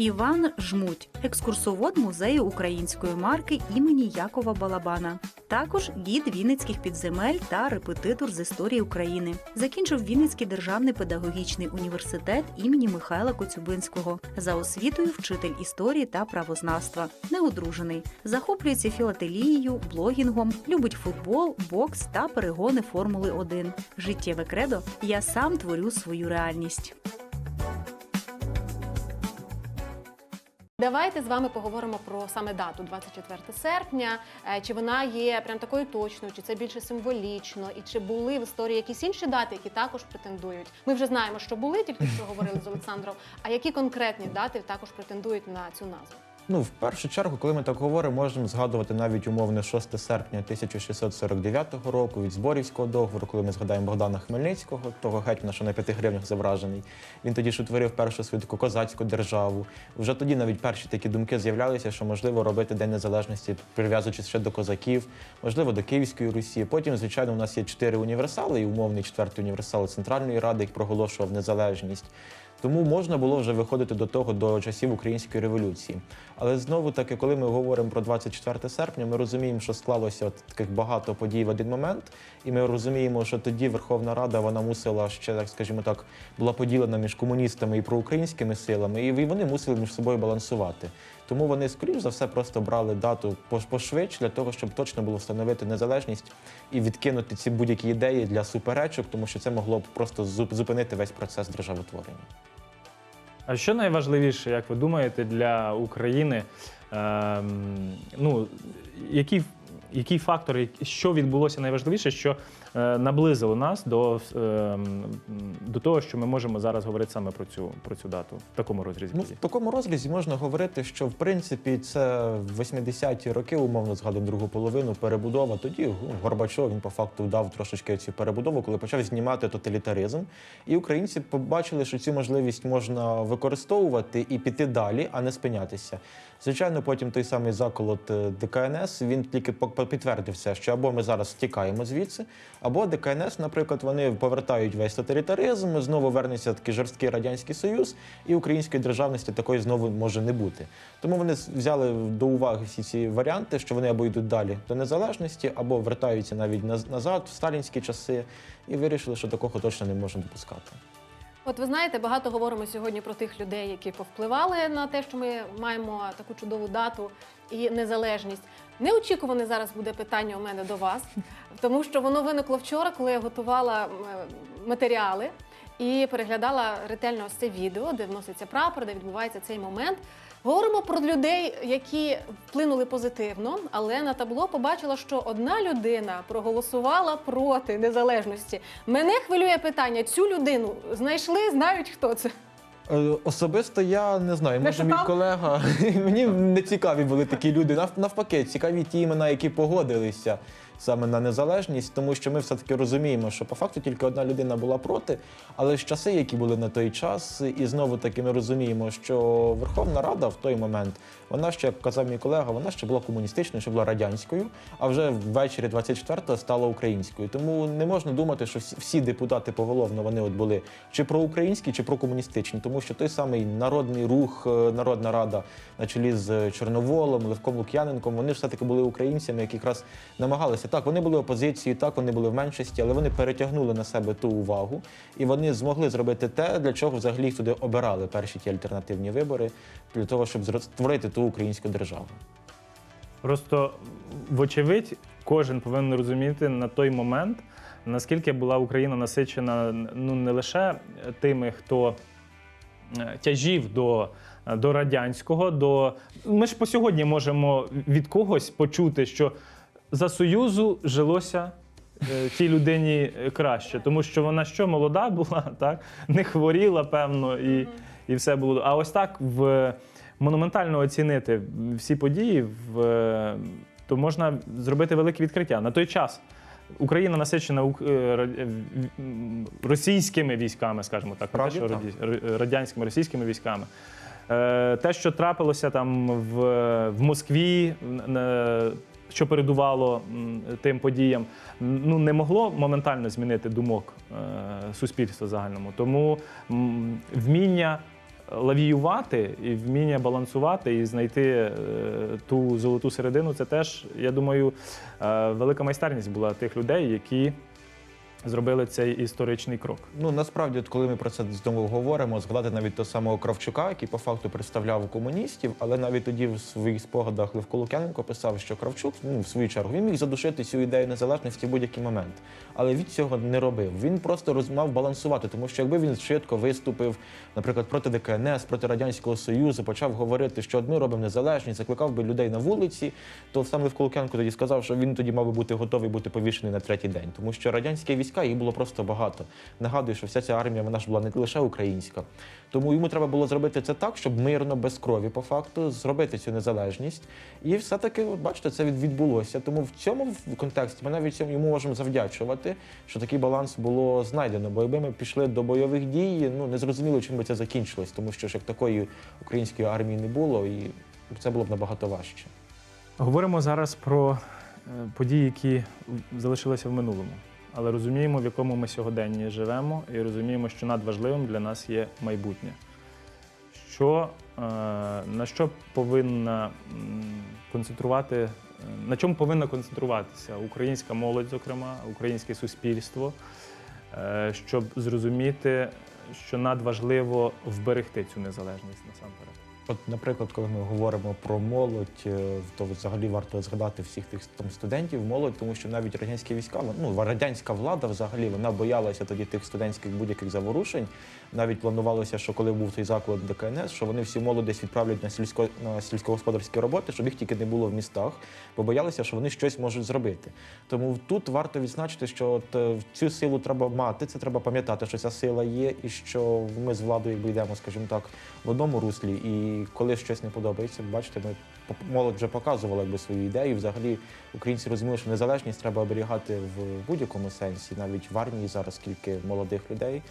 Іван Жмуть, екскурсовод музею української марки імені Якова Балабана. Також гід Вінницьких підземель та репетитор з історії України. Закінчив Вінницький державний педагогічний університет імені Михайла Коцюбинського. За освітою вчитель історії та правознавства. Неодружений. Захоплюється філателією, блогінгом, любить футбол, бокс та перегони Формули 1. Життєве кредо Я сам творю свою реальність. Давайте з вами поговоримо про саме дату 24 серпня. Е, Чи вона є прям такою точною, чи це більше символічно, і чи були в історії якісь інші дати, які також претендують? Ми вже знаємо, що були, тільки що говорили з Олександром. А які конкретні дати також претендують на цю назву? Ну, в першу чергу, коли ми так говоримо, можемо згадувати навіть умовне 6 серпня 1649 року від Зборівського договору, коли ми згадаємо Богдана Хмельницького, того гетьмана, що на п'яти гривнях зображений. Він тоді ж утворив першу свою таку козацьку державу. Вже тоді навіть перші такі думки з'являлися, що можливо робити День Незалежності, прив'язуючись ще до козаків, можливо, до Київської Русі. Потім, звичайно, у нас є чотири універсали, і умовний четвертий універсал Центральної Ради, який проголошував незалежність. Тому можна було вже виходити до того до часів української революції. Але знову таки, коли ми говоримо про 24 серпня, ми розуміємо, що склалося от таких багато подій в один момент, і ми розуміємо, що тоді Верховна Рада вона мусила ще, так скажімо так, була поділена між комуністами і проукраїнськими силами, і вони мусили між собою балансувати. Тому вони, скоріш за все, просто брали дату пошвидше для того, щоб точно було встановити незалежність і відкинути ці будь-які ідеї для суперечок, тому що це могло б просто зупинити весь процес державотворення. А що найважливіше, як ви думаєте, для України? Ем, ну, який, який фактор, що відбулося найважливіше, що е, наблизило нас до, ем, до того, що ми можемо зараз говорити саме про цю, про цю дату в такому розрізі? Ну, в такому розрізі можна говорити, що в принципі це в 80-ті роки, умовно згадуємо другу половину, перебудова. Тоді ну, Горбачов він по факту дав трошечки цю перебудову, коли почав знімати тоталітаризм. І українці побачили, що цю можливість можна використовувати і піти далі, а не спинятися. Звичайно, потім той самий заколот е, ДКНС він тільки по- по- підтвердив це, що або ми зараз втікаємо звідси, або ДКНС, наприклад, вони повертають весь тоталітаризм, знову вернеться такий жорсткий радянський союз, і української державності такої знову може не бути. Тому вони взяли до уваги всі ці варіанти, що вони або йдуть далі до незалежності, або вертаються навіть наз- назад в сталінські часи, і вирішили, що такого точно не можна допускати. От ви знаєте, багато говоримо сьогодні про тих людей, які повпливали на те, що ми маємо таку чудову дату і незалежність. Неочікуване зараз буде питання у мене до вас, тому що воно виникло вчора, коли я готувала матеріали і переглядала ретельно ось це відео, де вноситься прапор, де відбувається цей момент. Говоримо про людей, які вплинули позитивно, але на табло побачила, що одна людина проголосувала проти незалежності. Мене хвилює питання: цю людину знайшли, знають хто це. Е, Особисто я не знаю, може мій колега. Мені не цікаві були такі люди. Нав- Навпаки, цікаві ті імена, які погодилися саме на незалежність, тому що ми все-таки розуміємо, що по факту тільки одна людина була проти, але ж часи, які були на той час, і знову таки ми розуміємо, що Верховна Рада в той момент, вона ще, як казав мій колега, вона ще була комуністичною, ще була радянською, а вже ввечері 24-го стала українською. Тому не можна думати, що всі, депутати поголовно вони от були чи проукраїнські, чи прокомуністичні, тому що той самий народний рух, е, Народна Рада на чолі з Чорноволом, Левком Лук'яненком, вони ж все-таки були українцями, які якраз намагалися. Так, вони були опозицією, так, вони були в меншості, але вони перетягнули на себе ту увагу, і вони змогли зробити те, для чого взагалі їх туди обирали перші ті альтернативні вибори, для того, щоб створити ту українську державу. Просто, вочевидь, кожен повинен розуміти на той момент, наскільки була Україна насичена ну не лише тими, хто е, тяжів до, до радянського, до ми ж по сьогодні можемо від когось почути, що за Союзу жилося. е, Тій людині е, краще, тому що вона що молода була, так не хворіла, певно, і, і все було. А ось так в монументально оцінити всі події, в, е, то можна зробити велике відкриття. На той час Україна насичена е, е, російськими військами, скажімо так, не те, що р- радянськими російськими військами. Е, Те, що трапилося там в, в Москві, що передувало тим подіям, ну не могло моментально змінити думок е, суспільства загальному. Тому вміння лавіювати і вміння балансувати і знайти е, ту золоту середину, це теж, я думаю, е, велика майстерність була тих людей, які зробили цей історичний крок. Ну насправді, от коли ми про це знову говоримо, згадати навіть того самого Кравчука, який по факту представляв комуністів, але навіть тоді в своїх спогадах Левко Лук'яненко писав, що Кравчук, ну в свою чергу, він міг задушити цю ідею незалежності в будь-який момент. Але він цього не робив. Він просто роз- мав балансувати, тому що якби він швидко виступив, наприклад, проти ДКНС, проти радянського союзу, почав говорити, що ми робимо незалежність, закликав би людей на вулиці, то сам Левко Лук'яненко тоді сказав, що він тоді мав би бути готовий бути повішений на третій день, тому що радянські війська їх було просто багато. Нагадую, що вся ця армія вона ж була не лише українська. Тому йому треба було зробити це так, щоб мирно, без крові, по факту, зробити цю незалежність. І все-таки, бачите, це відбулося. Тому в цьому контексті ми навіть йому можемо завдячувати, що такий баланс було знайдено. Бо якби ми пішли до бойових дій, ну не зрозуміло, чим би це закінчилось, тому що ж як такої української армії не було, і це було б набагато важче. Говоримо зараз про е, події, які залишилися в минулому, але розуміємо, в якому ми сьогоденні живемо, і розуміємо, що надважливим для нас є майбутнє. Що, е, на що повинна концентрувати, е, на чому повинна концентруватися українська молодь, зокрема, українське суспільство, е, щоб зрозуміти, що надважливо вберегти цю незалежність насамперед. От, наприклад, коли ми говоримо про молодь, е, то взагалі варто згадати всіх тих там студентів, молодь, тому що навіть радянські війська, ну радянська влада взагалі вона боялася тоді тих студентських будь-яких заворушень. Навіть планувалося, що коли був цей заклад ДКНС, що вони всі молодь відправлять на сільсько на сільськогосподарські роботи, щоб їх тільки не було в містах, бо боялися, що вони щось можуть зробити. Тому тут варто відзначити, що от, е, цю силу треба мати, це треба пам'ятати, що ця сила є, і що ми з владою якби йдемо, скажімо так, в одному руслі. І коли щось не подобається, бачите, ми молодь вже показувала якби свої ідеї. Взагалі українці розуміли, що незалежність треба оберігати в будь-якому сенсі, навіть в армії зараз скільки молодих людей.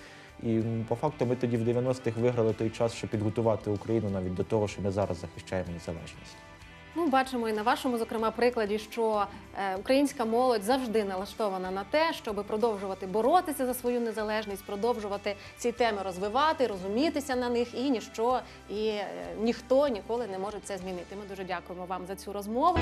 І по факту ми тоді в 90-х виграли той час, щоб підготувати Україну навіть до того, що ми зараз захищаємо незалежність. Ну, бачимо і на вашому, зокрема, прикладі, що е, українська молодь завжди налаштована на те, щоб продовжувати боротися за свою незалежність, продовжувати ці теми розвивати, розумітися на них, і ніщо і е, ніхто ніколи не може це змінити. Ми дуже дякуємо вам за цю розмову.